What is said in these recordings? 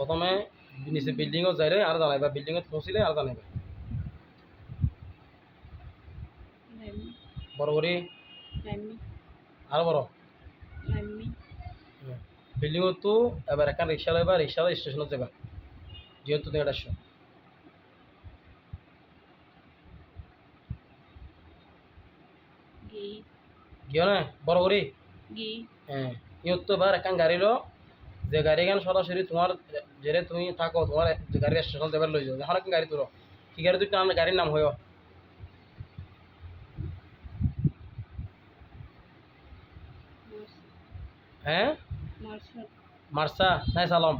প্রথমে নিচে বিল্ডিংও যাই রে আর জানাইবা বিল্ডিংত পৌঁছিলে আর জানাইবা। বড় করে আর বড়? তো এবার একটা রিক্সা লইবা রিক্সা স্টেশনত যাবা যেহেতু গি গিয়ে না বড় করে হ্যাঁ ইয়ত তো এবার গাড়ি লো যে গাড়ি গান সরাসরি তোমার যেরে তুমি থাকো, তোমার গাড়ি স্টেশন যাবার লই যাও। একটা গাড়ি তোর কি গাড়ি তুই গাড়ির নাম মার্স হ্যাঁ? মার্সা? নাই সালাম।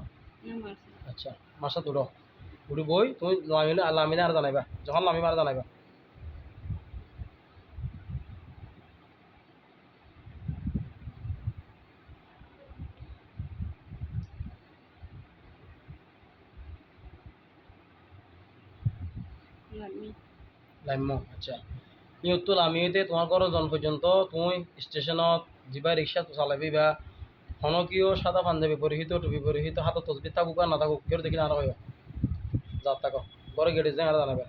আচ্ছা মার্সা তুলো। উড়ি বই তুমি আর লামিনে আর জানাইবা। যখন লামিবা আর জানাইবা। লাইম আচ্ছা। ইউতো লামিতে তোমার ঘর জন পর্যন্ত তুমি স্টেশনত যিবা রিক্সা চালাবি বা হনকীয় সাদা পাঞ্জাবি পরিহিত টুপি পরিহিত হাতত তসবি থাকুক আর না থাকুক কেউ দেখি না আর হয় যাত থাকো ঘরে গেটে যাই আর জানাবে।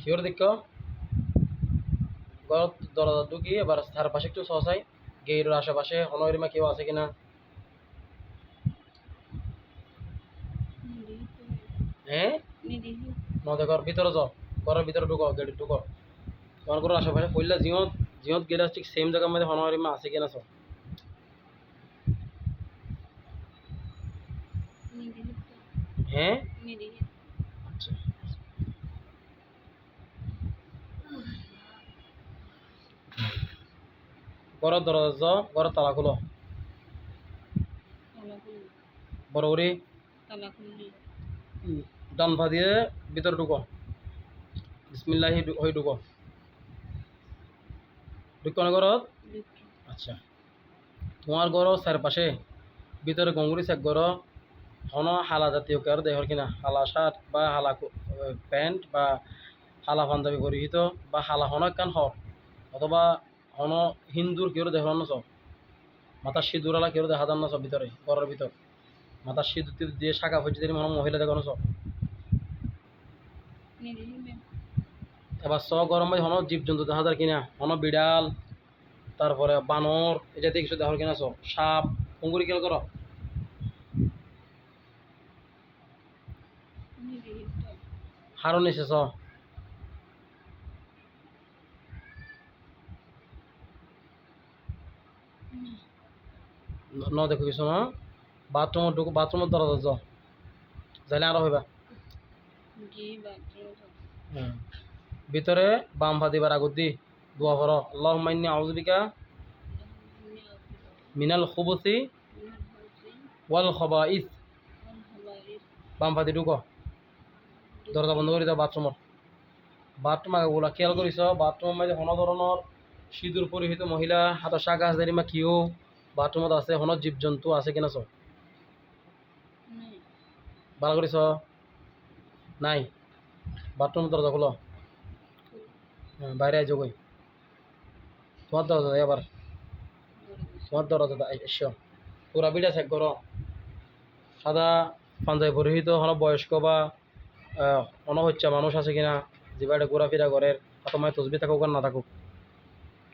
কিওর দেখো ঘর দরজা ঢুকি এবার তার পাশে একটু সহসাই গেইরের আশেপাশে হনরিমা কেউ আছে কিনা হ্যাঁ নিদি ঘর ভিতরে যাও ঘরের ভিতরে ঢুকো গেটে ঢুকো। তোমার ঘরের আশেপাশে কইলা জিওত জিওত গেলে ঠিক সেম জায়গার মধ্যে হনরিমা আছে কিনা সব হ্যাঁ নিদি আচ্ছা ঘরের দরজা যাও তালা খুলো বড় করে ডান পা দিয়ে ভিতরে ঢুকো। বিসমিল্লাহি হয়ে ঢুকো। ঢুকো না আচ্ছা। তোমার ঘরও চারপাশে, ভিতরে গঙ্গুরি চেক করো হন হালা জাতীয় কেউ দেহর কিনা? হালা শার্ট বা হালা প্যান্ট বা হালা পাঞ্জাবি পরিহিত বা হালা হন একখান হর অথবা হন হিন্দুর কেউ দেহর না সব মাথার সিঁদুরালা কেউ দেখা যান না সব ভিতরে ঘরের ভিতর মাথার সিঁদুর দিয়ে শাখা হচ্ছে যদি মনে মহিলা দেখানো সব এবার স গরম ভাই হন জীবজন্তু দেখা যায় কিনা হন বিড়াল তারপরে বানর এটা দিয়ে কিছু দেখার কিনা সব সাপ কুঙ্গুরি কেউ করো নিদি হারও নিছে স ন দেখো কিছু না বাথরুমত ঢুকো বাথরুমত দরজা যাও যাইলে হুম। ভিতরে বাম পা দিবার আগত দি দোয়া করো আল্লাহ মাইনি আউজবিকা মিনাল খুবুসি ওয়াল খবাইস বাম পা দি ঢুকো। দরজা বন্ধ করে দাও বাথরুমত বাথরুম আগে খেয়াল কৰিছ বাথৰুমৰ মাজে কোনো ধৰণৰ সিঁদুৰ পৰিহিত মহিলা হাতৰ চাহ গাছ দাৰি বাথৰুমত আছে হনত জীৱ জন্তু আছে কিনা চ ভালো কৰিছ নাই? বাথৰুম দরজা খোলো। হ্যাঁ বাইরে আইজো কই? তোমার দরজা আবার তোমার দরজা এসো। পুরা বিড়া চেক করো। সাদা পাঞ্জাবি পরিহিত হন বয়স্ক বা অনহত্যা মানুষ আছে কিনা? যে বাইরে ঘোরাফেরা করে তোমায় তসবি থাকুক আর না থাকুক।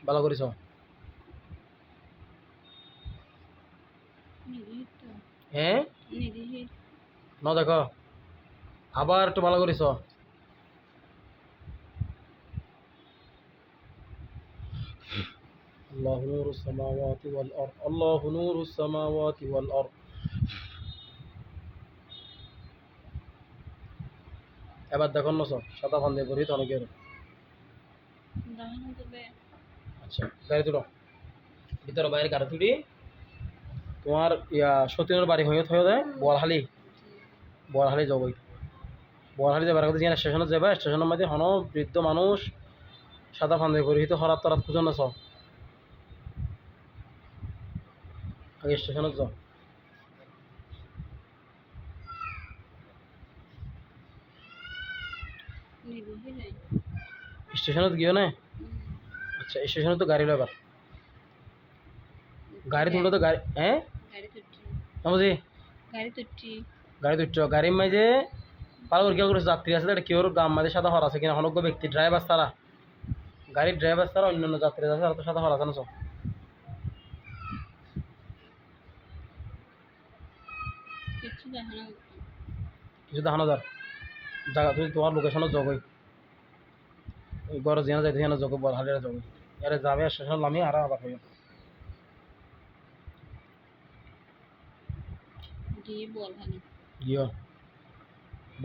ভালো করিস হ্যাঁ ন দেখো আবার একটু ভালো করিস الله نور السماوات والأرض الله نور السماوات والأرض এবার দেখুন না সব সাদা ফান্দে করি তো অনেকের আচ্ছা গাড়ি তুলো ভিতরে বাইরে গাড়ি তুলি তোমার ইয়া সতীনের বাড়ি হয়ে হয়ে যায় বোয়ালহালি বোয়ালহালি যাব বোয়ালহালি যাবার কথা যেখানে স্টেশনে যাবে স্টেশনের মধ্যে হন বৃদ্ধ মানুষ সাদা ফান্দে পরিহিত হরাত তরাত খুঁজো না সব আগে স্টেশনে যাও। স্টেশনত গিয়েও না? আচ্ছা স্টেশনে তো গাড়ি লবার গাড়ি তুললে তো গাড়ি হ্যাঁ? গাড়ি তুটছি। বুঝি গাড়ি তুটছি। গাড়ির মাঝে পাল করে করে যাত্রী আছে এটা কেউ গাম মাঝে সাদা হর আছে কিনা অনজ্ঞ ব্যক্তি ড্রাইভার তারা গাড়ির ড্রাইভার ছাড়া অন্যান্য যাত্রী আছে তারা তো সাদা হর আছে না সব কিছু দেখানো যার জায়গা তুই তোমার জগই যাইতে বল জগই ইয়ারে যাবে স্টেশন নামি আর আবার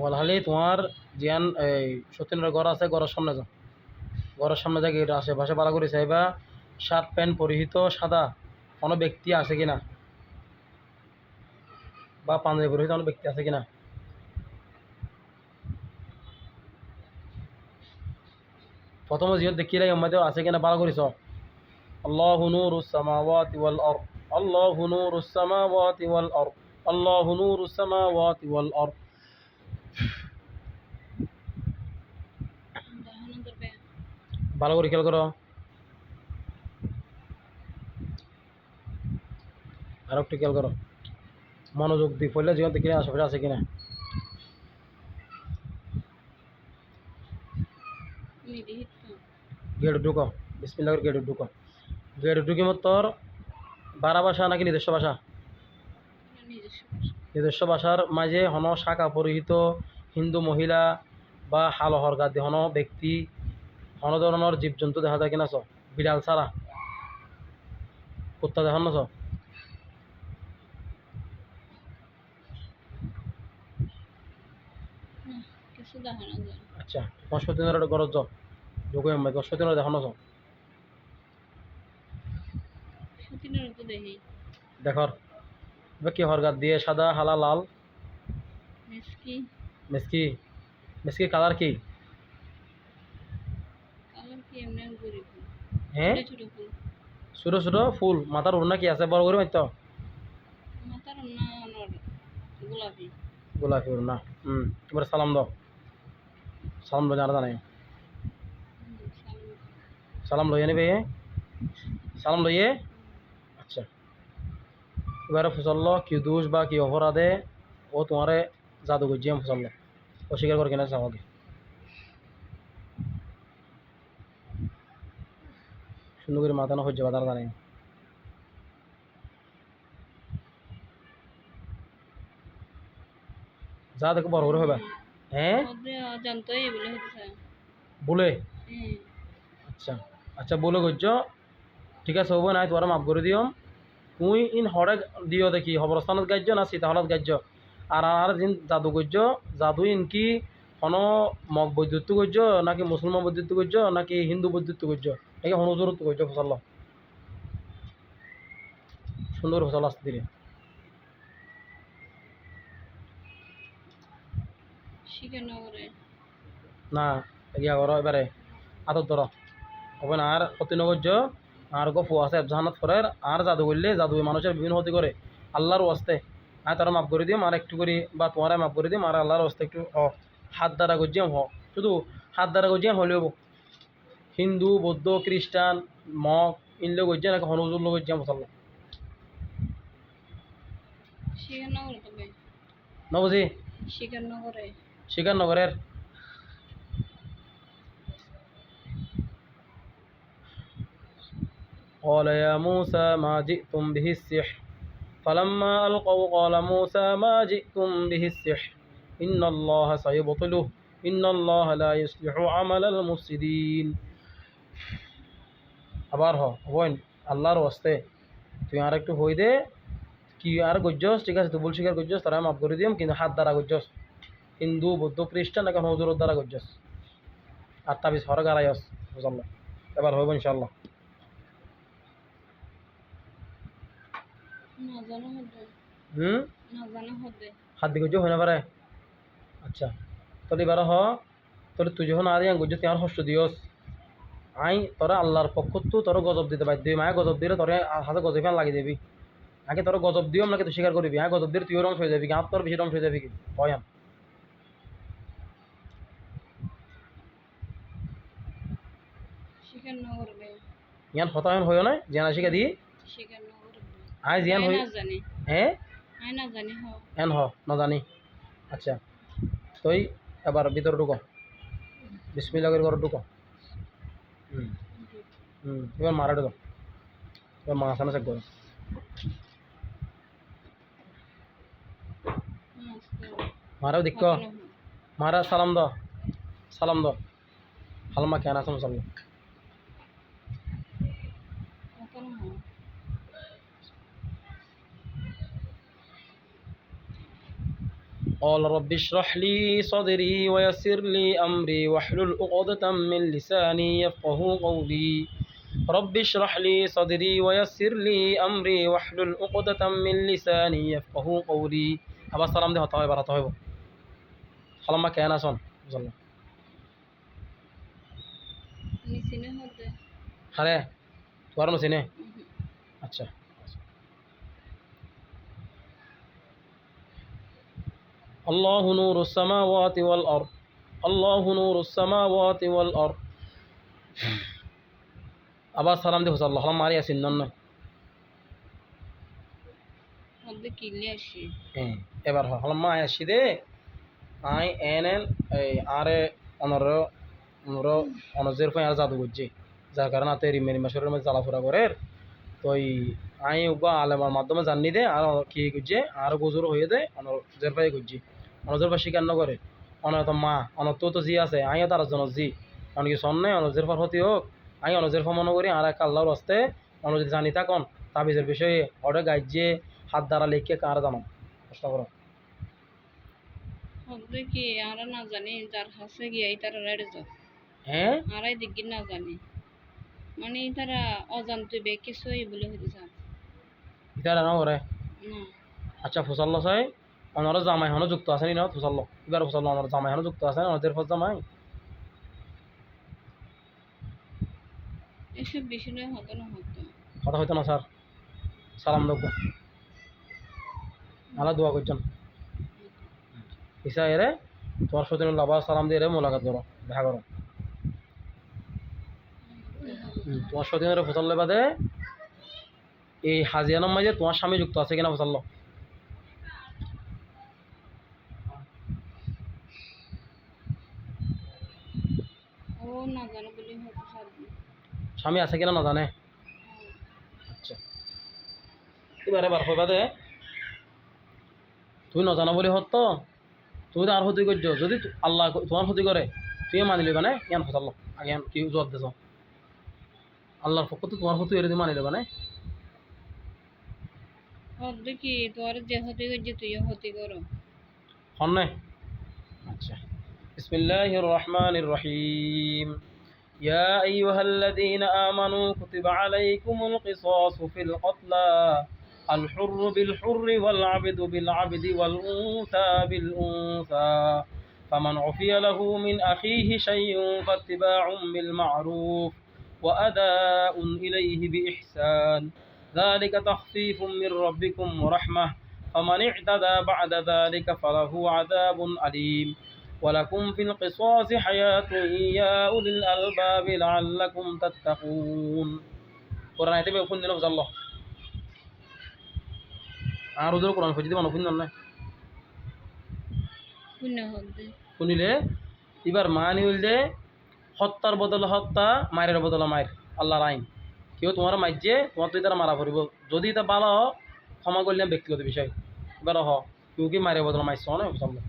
বলহালি তোমার জিয়ান এই সত্যেন্দ্র ঘর আছে, ঘরের সামনে যাও ঘরের সামনে যাই গেট আশেপাশে ভালো করে চাইবা, শার্ট প্যান্ট পরিহিত, সাদা, কোনো ব্যক্তি আছে কিনা? বা পাঞ্জাবি পরিহিত কোনো ব্যক্তি আছে কিনা? প্রথম জিহত দেখিলে মধ্যে আছে কিনা? ভালো করিস আল্লাহ নূরুস সামাওয়াতি ওয়াল আরদ। আল্লাহ নূরুস সামাওয়াতি ওয়াল আরদ। আল্লাহ আরদ দেখানো ধরবে ভালো করে খেয়াল করো। আর একটু খেয়াল করো। মনোযোগ দিয়ে পড়লে জীবন দেখলে আশেপাশে আছে কিনা। গেট ঢুকো। বিসমিল্লাহ গেট ঢুকো। গেট ঢুকি মত তোর বারা ভাষা নাকি নিজস্ব ভাষা? নিজস্ব ভাষার মাঝে হন শাখা পরিহিত হিন্দু মহিলা বা হালহর গাদি হন ব্যক্তি। হন ধরনের জীবজন্তু দেখা যায় কিনা চ? বিড়াল ছাড়া কুত্তা দেখান না চ? আচ্ছা গরজ যাও আমি দেখানো দেখর কি হরগাত দিয়ে সাদা হালা লাল? মিসকি মেসকি মেসকি কালার কি? কালার কি এমনি গরিব হ্যাঁ? ছোট ছোট ফুল। মাথার ওড়না কি আছে? বড় করে মারতো? মাথার না অনর গোলাপি। গোলাপি ওড়না। হুম এবার সালাম দাও। সালাম দাও জানা সামনে। সালাম। লইয়ে নেবে সালাম লইয়ে। এবারে ফুসল্ল কি দোষ বা কি অপরাধে ও তোমারে জাদু গজিয়াম ফুসল্ল অস্বীকার করে কিনা চাওয়াকে। সুন্দর করে মাথা না হজ্জে বাজার জানাই যা দেখো বড় করে হবে। হ্যাঁ? বলে? হচ্ছে আচ্ছা। আচ্ছা বলে গজ্য ঠিক আছে হ'ব নাই তোমার মাফ করে দিও তুই ইন হরে দিও দেখি হবরস্থানত গাজ্য না সীতাহলত গাজ্য আর আর যিন জাদু গজ্য জাদু ইন কি? হন মগ বৈদ্যুত্ব গজ্য নাকি মুসলমান বৈদ্যুত্ব গজ্য নাকি হিন্দু বৈদ্যুত্ব গজ্য নাকি হনুজরত গজ্য ফসল। সুন্দর ফসল আসতে দিলে। না ইয়া করো এবারে। আদর ধরো। হবে না আর নগর্য। আর গো ফু আছে জাহানত ফরের আর জাদু করলে জাদু মানুষের বিভিন্ন ক্ষতি করে। আল্লাহর ওয়াস্তে। আর তারা মাফ করে দিম আর একটু করি বা তোমারা মাফ করে দিম আর আল্লাহর ওয়াস্তে একটু হ। হাত দ্বারা গজিয়াম হ। শুধু হাত দ্বারা গজিয়াম হলেও হিন্দু বৌদ্ধ খ্রিস্টান মগ ইনলে গজিয়া নাকি হনুজুর লোক গজিয়াম ফসল শিকারনগরে। তবে ন قال يا موسى ما جئتم به السحر فلما ألقوا قال موسى ما جئتم به السحر إن الله سيبطله إن الله لا يصلح عمل المفسدين আবার হ বোন আল্লাহর ওয়াস্তে তুই আর একটু হই দে কি আর গজ্জস ঠিক আছে তুই বল স্বীকার গজ্জস তারা মাফ করে দিম কিন্তু হাত দ্বারা গজ্জস হিন্দু বৌদ্ধ খ্রিস্টান এখন হজুরের দ্বারা গজ্জস আর তাবিজ হর গারাইস বুঝাল্লাহ এবার হইব ইনশাল্লাহ হুম জানা হতে হাত দি গজ্জ হয় না পারে আচ্ছা তোর এবার হ। তোর তুই যখন আর গজ্জ তুই আর হস্ত দিয়স আই তোরা আল্লাহর পক্ষ তো তোর গজব দিতে বাধ্য হই মায়ে গজব দিলে তোর হাতে গজব ফ্যান লাগিয়ে দিবি আগে তোর গজব দিও নাকি তুই স্বীকার করবি হ্যাঁ গজব দিলে তুইও রংস হয়ে যাবি। কি আর তোর বেশি রংস হয়ে যাবি কি? করবে ইয়ান হতা হেন হইও না জিয়ান শিখা দি? স্বীকার না করবে আই জিয়ান হই না জানি হ্যাঁ আই না জানি হ। এন হ না জানি আচ্ছা তুই এবার ভিতরে ঢুকো বিসমিল্লাহ করে ঘরে ঢুকো হুম হুম এবার মারা ঢুকো এবার মা আসানো চেক করো মারাও দেখ মারা সালাম দ। সালাম দ। হালমা কেন আসম সালাম قال رب اشرح لي صدري ويسر لي أمري واحلل عقدة من لساني يفقه قولي رب اشرح لي صدري ويسر لي أمري واحلل عقدة من لساني يفقه قولي আবার সালাম দিয়ে হতে হয় বাড়াতে হইব সালাম্মা কেন আসন বুঝল নিচিনে হতে হারে তোমার নচিনে আচ্ছা الله نور السماوات والأرض الله نور السماوات والأرض আবার সালাম দিয়ে হুসাল্লাহ সালাম মারি আসিন নন হতে কিলে আসি হ্যাঁ এবার হয় সালাম মা আসি দে আই এন এন এই আরে অনর অনর অনজের ফাই আর জাদু করছি যার কারণে আতে রিমে রিমাসরের মধ্যে জ্বালাফোরা করের তো এই আই উবা আলেমার মাধ্যমে জানি দে আর কি করছে আর গোজর হয়ে দে অনজের ফাই করছি অনজের ফাই স্বীকার নকরে। অনর মা অনর তো জি আছে আইও তার জন্য জি। অনেক কি সন্নে অনজের ফার হতে হোক। আই অনজের মনে করি আর এক আল্লাহর হস্তে যদি জানি থাকন তাবিজের বিষয়ে অর্ডার গাইজে হাত দ্বারা লিখে কার জানো? প্রশ্ন করো কি আর না জানি যার হাসে গিয়ে এই তারা রেড়ে যাও। হ্যাঁ? আরাই দিকে না জানি। মানে তারা অজান্তে বে কিছুই বলে হইতে চান এটা না করে আচ্ছা ফুসাল্ল চাই অনার জামাই হনো যুক্ত আছে নি ফুসাল্ল এবার ফুসাল্ল অনার জামাই হনো যুক্ত আছে ওদের ফস জামাই? এসব বিষয় হতো না হতো কথা হইতো না স্যার সালাম দেখব আলা দোয়া করছেন ইসা এরে তোমার সতীন আবার সালাম দিয়ে এরে মোলাকাত করো দেখা করো তোমার সতীনের ফসল বাদে এই হাজিয়ানার মাঝে তোমার স্বামী যুক্ত আছে কিনা ফসল ও না জানো বলে হয়তো সাত স্বামী আছে কিনা নজানে। জানে আচ্ছা। এবার এবার কইবা দে। তুই নজানো বলে হত তুমি তো আর ক্ষতি করছ যদি আল্লাহ তোমার ক্ষতি করে তুই মানি লইবা না? ইয়ান ফসাল আগে তুই জবাব দেছ আল্লাহর পক্ষ তো তোমার ক্ষতি করে তুই মানি লইবা না? আচ্ছা। বিসমিল্লাহির রহমানির রহিম يا أيها الذين آمنوا كتب عليكم القصاص في القتلى. الحر بالحر والعبد بالعبد والأنثى بالأنثى. فمن عفي له من أخيه شيء فاتباع بالمعروف وأداء إليه بإحسان. ذلك تخفيف من ربكم ورحمة. فمن اعتدى بعد ذلك فله عذاب أليم. ولكم في القصاص حياة يا أولي الألباب لعلكم تتقون قرآن يتبع يكون لنفس الله আরও ধরো কোরআন ফজিতে মানুষ শুনল না? শুনিলে এবার মানি হইলে হত্যার বদলে হত্যা মায়ের বদলে মায়ের। আল্লাহর আইন। কেউ তোমার মাইজে তোমার তুই তারা মারা পড়িব। যদি তা ভালো ক্ষমা করলে ব্যক্তিগত বিষয়। এবার হ কেউ কি মায়ের বদলে মাইছ অনেক সামনে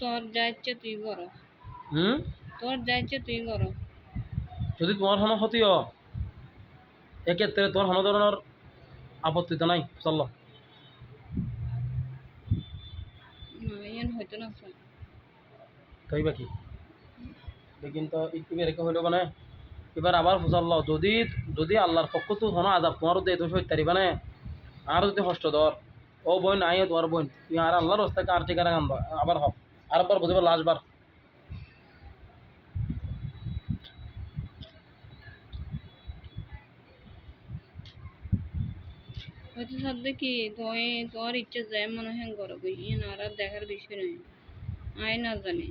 তোর যা ইচ্ছে তুই করো হুম? তোর যা ইচ্ছে তুই করো যদি তোমার কোনো ক্ষতি হ এক্ষেত্রে তোমার কোনো ধরনের আপত্তি তো নাই চল। না ইয়ান হয়তো না তাই বাকি লেকিন তো হইল মানে। এবার আবার ফুসাল্ল যদি যদি আল্লাহর পক্ষ তো হনো আজাব তোমারও দেয় তো সত্যি পারিবা না। আর যদি কষ্ট ধর ও বোন আইও তোমার বোন তুই আর আল্লাহর রাস্তাকে আর ঠিকানা আবার হক আরেকবার বুঝব লাস্টবার। হয়তো সাধ্য কি তয় তোর ইচ্ছে যায় মনে হয় গরব ইয়ে না আর দেখার বিষয় নয় আয় না জানি।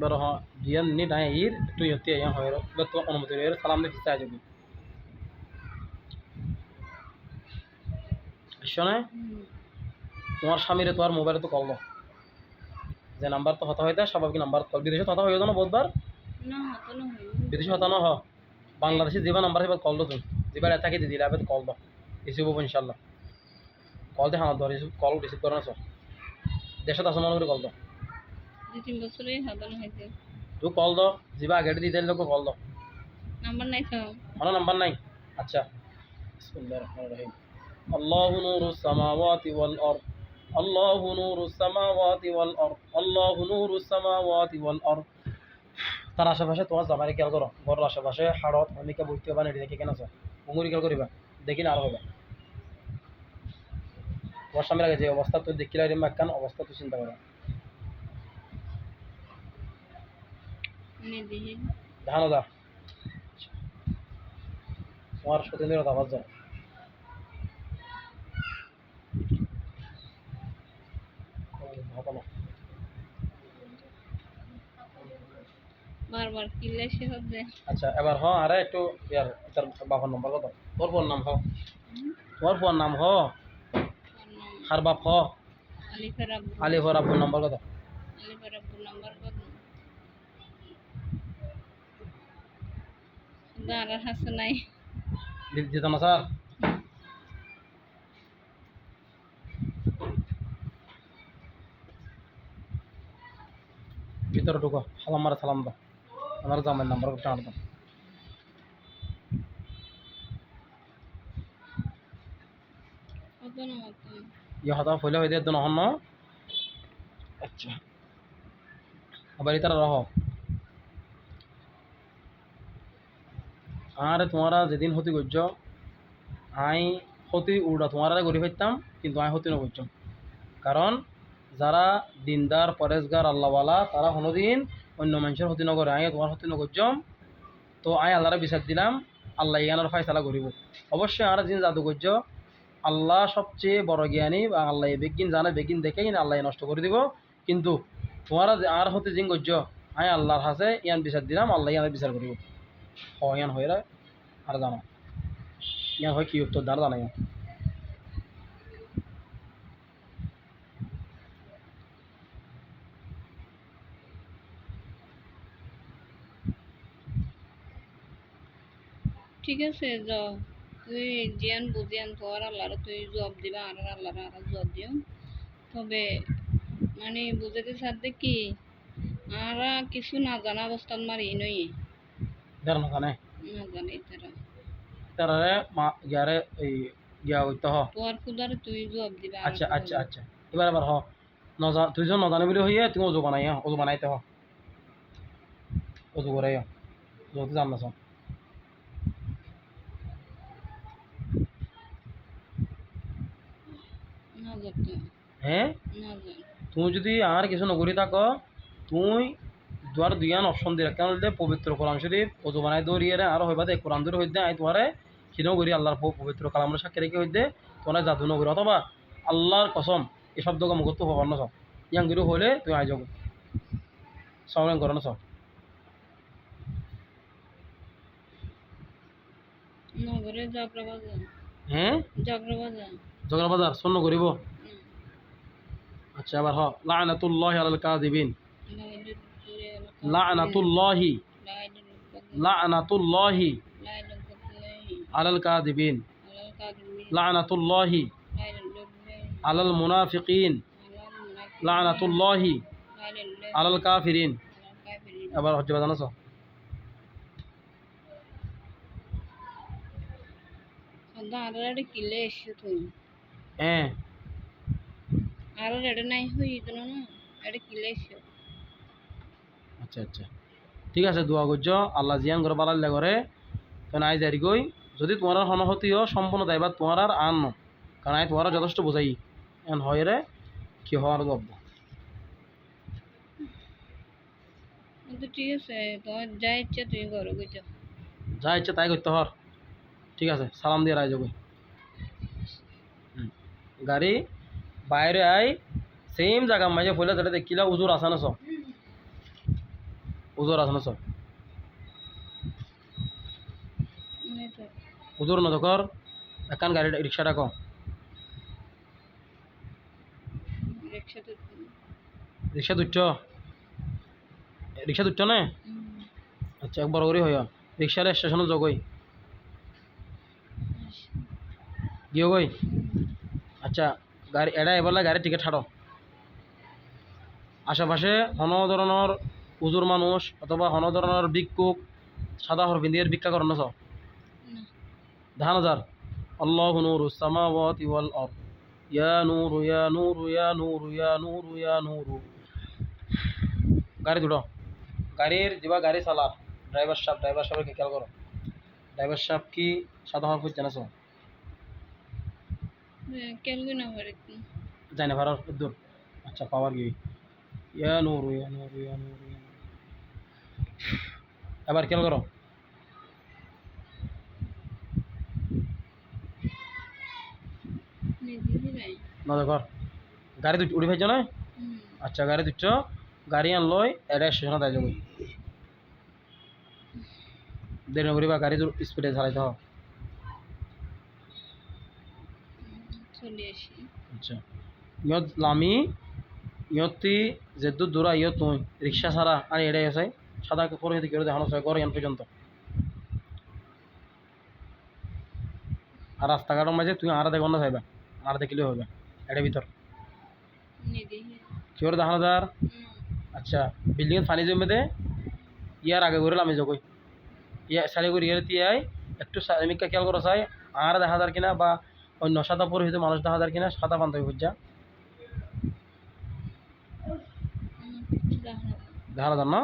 बर हाँ रियल नीड है ईर तू होती है यहाँ होयर बस तो अनुमति रहे सलाम दे हिस्सा आ তোমার স্বামীরে তোমার মোবাইলে তো কল দাও। যে নাম্বার তো হতা হইতে স্বাভাবিক নাম্বার কল বিদেশে হতা হইতো না না বিদেশে হতা না হ। বাংলাদেশে যেবা নাম্বার এবার কল দাও তুমি। যেবার থাকে দিদি এবার কল দাও। রিসিভ হব ইনশাল্লাহ কল দিয়ে হাত দাও রিসিভ কল রিসিভ করে না স্যার দেশত আছে মনে করে কল দাও। দুই তিন না তুই কল দাও। যেবা আগে দিদি লোক কল দাও। নাম্বার নাই তো। আমার নাম্বার নাই? আচ্ছা। বিসমিল্লাহির রহমানির রহিম। আল্লাহু নূরুস সামাওয়াতি ওয়াল আরদ। সামাওয়াতি ওয়াল আরদ আল্লাহু নূরুস সামাওয়াতি ওয়াল আরদ। তার আশেপাশে তোমার জামাই খেয়াল করো ঘরের আশেপাশে হাড়ত অনেকে বইতে পারে এটি দেখে কেন আছে। উঙুরি খেয়াল করিবা দেখি না আর হবে। তোমার সামনে আগে যে অবস্থা তুই দেখিলে এরকম একখান অবস্থা তুই চিন্তা করো। ধানো দা তোমার সতীন্দ্র আওয়াজ যাও ভালো না বারবার কিনলে সে আচ্ছা এবার হ আরে একটু ইয়ার তার বাবার নম্বর কত? তোর বোন নাম হ। তোর বোন নাম হ। হার বাপ হ। আলি হর আব্বুর নম্বর কত? আলিফার আব্বুর নাম্বার কত? দাঁড়ার হাসে নাই। দিত না স্যার। ভিতরে ঢুকো। সালাম মারা সালাম দাও। আমার জামের নাম্বার টান দাও। কত না মতো ইয়ে হতা ফইলে হইতে একদম নহন ন। আচ্ছা। আবার ইতারা রহ। আর তোমারা যেদিন হতি করছ আই হতি উড়া। তোমারা গড়ি পাইতাম কিন্তু আই হতি নগরছ কারণ যারা দিনদার, পরেশগার, আল্লাহওয়ালা, তারা কোনোদিন অন্য মানুষের হতি নগরে আই তোমার হতি নগরছ তো আই আল্লাহরে বিচার দিলাম। আল্লাহ ইয়ানোর ফাইসালা করিব। অবশ্যই আর যিনি জাদু করছ আল্লাহ সবচেয়ে বড় জ্ঞানী বা আল্লাহ বেগিন জানে, বেগিন দেখে কিনা আল্লাহ নষ্ট করে দিব। কিন্তু তোমারা আর হতে জিং গজ্য আই আল্লাহর হাসে ইয়ান বিচার দিলাম, আল্লাহ ইয়ানের বিচার করিব। হ ইয়ান হয়ে আর জানো। ইয়ান হয় কি উত্তর দ্বার জানাই ঠিক আছে যাও। তুই জিয়ান বুঝিয়ান তোর আল্লাহর তুই জব দিবা আর আল্লাহর আর জব দিও। তবে মানে বুঝাতে সাথে কি আর কিছু না জানা অবস্থান মারি নই। না জানে। না জানি তারা। তারারে মা গিয়ারে এই গিয়া হইতে হ। তোর খুদার তুই জব দিবা আচ্ছা আচ্ছা আচ্ছা। এবার এবার হ। নজা তুই যখন নজানে বলে হইয়ে তুমি অজু বানাই অজু বানাইতে হ। অজু করে যদি জান না সব না যাতে হ্যাঁ তুমি যদি আর কিছু নগরী থাকো তুই দুয়ার দুইয়ান অপশন দিয়ে। কেন হইলে পবিত্র কোরআন শরীফ অজু বানাই দৌড়িয়ে আর হইবা দে কোরআন দূরে হইতে আই তোমারে কিনো করি আল্লাহর পবিত্র কালামের সাক্ষী রেখে হইতে তোমার জাদু নগরী অথবা আল্লাহর কসম এই শব্দকে মুখস্থ হবার না সব ইয়াং গরু হইলে তুমি আই যাব সবরেন করো না সব হ্যাঁ জগরা বাজার জগরা বাজার শূন্য করিব না আচ্ছা আবার হ লানাতুল্লাহি আলাল কাযিবিন লাইলুল লানাতুল্লাহি লাইলুল লানাতুল্লাহি লাইলুল আলাল কাযিবিন আলাল কাদিমিন লানাতুল্লাহি লাইলুল আলাল মুনাফিকিন লানাতুল্লাহি আলাল কাফিরিন এবার হচ্ছে বাজানো সব আরে কিলে এসে তুমি হ্যাঁ। আর রেডে নাই হই না এটা কিলে এসে। আচ্ছা আচ্ছা। ঠিক আছে দোয়া করছ। আল্লাহ জিয়ান করে বালাল্লে করে তো আই যারি গই যদি তোমার সনহতিও সম্পূর্ণ দায়বার তোমার আর আন। ন কারণ আই তোমার যথেষ্ট বোঝাই। এন হয় রে কি হওয়ার গব্ব তো ঠিক আছে তোমার যা ইচ্ছা তুমি করো যা ইচ্ছে তাই করতে হর। ঠিক আছে সালাম দিয়ে রায় যাব। গাড়ি বাইরে আই সেম জায়গা মাঝে ফলে যেটা দেখিলা উজুর আসা না সব উজোর আছে না সব উজোর না কর একান গাড়ি রিক্সাটা কম। রিক্সা দুচ্ছ রিক্সা দুচ্ছ না? আচ্ছা একবার ওরে হয় রিক্সার স্টেশনে জগই আচ্ছা। গিয়ে গই হুম, আচ্ছা গাড়ি এরা এবার গাড়ির টিকিট ছাড়ো আশেপাশে হন ধরনের উজুর মানুষ অথবা হন ধরনের ভিক্ষুক সাদা হর বিন্দিয়ের ভিক্ষা করেন না ধান হাজার আল্লাহ নূর সামাওয়াতি ওয়াল আরদ ইয়া নূর ইয়া নূর ইয়া নূর ইয়া নূর ইয়া নূর গাড়ি দুটো গাড়ির যেবা গাড়ি চালার ড্রাইভার সাহেব ড্রাইভার সাহেবের কি খেয়াল করো ড্রাইভার সাহেব কি সাদা হওয়ার খুঁজছে না কেলবি না পারে যাই না ভাড়ার দূর। আচ্ছা পাওয়ার গিয়ে ইয়া নূর ইয়া নূর ইয়া নূর ইয়া এবার খেয়াল করো। নজর কর। গাড়ি দুটো উড়ি ফেলছো না? আচ্ছা গাড়ি দিচ্ছ গাড়ি আনলই এটা স্টেশনে তাই যাব দেরি নকরিবা গাড়ি স্পিডে চালাইতে হবে। চলে আসি। আচ্ছা। ইয়ত লামি ইয়তি দূরা ইয়ত তুই রিক্সা ছাড়া আর এটাই আছে। সাদা কাপড় হেঁটে কেউ দেখানো ঘর ইয়ান পর্যন্ত। আর রাস্তাঘাটের মাঝে তুই আর দেখো না চাইবা আর দেখলেও হবে এটার ভিতর দেখানো যার আচ্ছা বিল্ডিংয়ের পানি জমে দে ইয়ার আগে করে আমি যাবই ইয়া সারি করে ইয়ার তিয়াই একটু খেয়াল করা চাই আর দেখা যার কিনা বা অন্য সাদা পরে হয়তো মানুষ দেখা যায় কিনা সাদা বান্ধবী বুঝা দেখা যান না